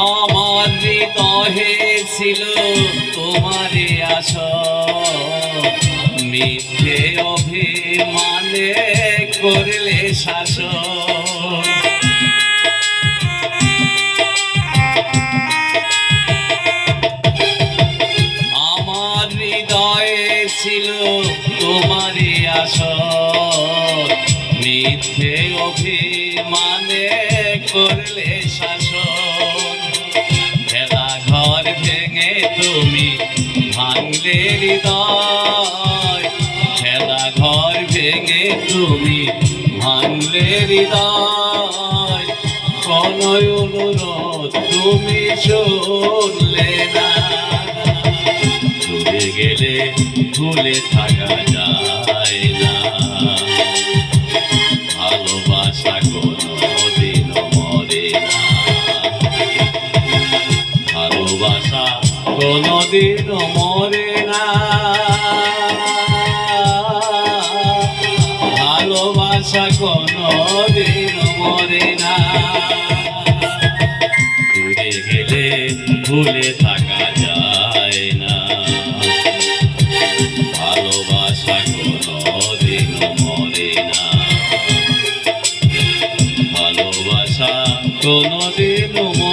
আমার হৃদয়ে ছিল তোমারে আস মিথ্যে অভিমানে করলে শাসন। আমার হৃদয়ে ছিল তোমারই আসর। মিথ্যে অভিমানে করলে শাসন। তুমি ভাঙলে হৃদয়, খেলা ঘর ভেঙে তুমি ভাঙলে হৃদয়। কোন অনুরোধ তুমি শুনলে না। দূরে গেলে ভুলে থাকা যায় না। কোনো দিন মরে না। ভালোবাসা কোনো দিন মরে না। দূরে গেলে ভুলে থাকা যায় না। ভালোবাসা কোনো দিন মরে না। ভালোবাসা কোনো দিন মরে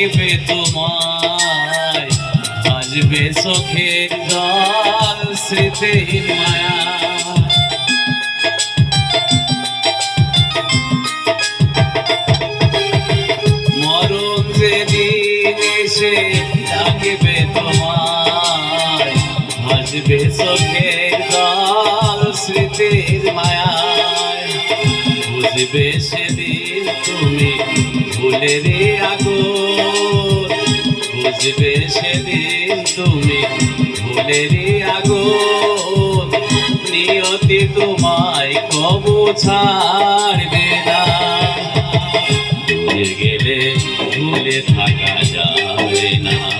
ডাকবে তোমায় বাজবে চোখের জল স্মৃতির মায়া। মরণ যেদিন এসে ডাকবে তোমায় ভাসবে চোখের জল স্মৃতির মায়ায় বুঝবে সেদিন তুমি ভুলেরই আগুন বুঝবে সেদিন তুমি ভুলেরই আগো নিয়তি তোমায় কবু ছাড়বে না। গেলে ভুলে থাকা যাবে না।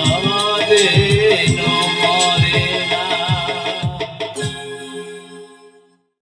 Oh.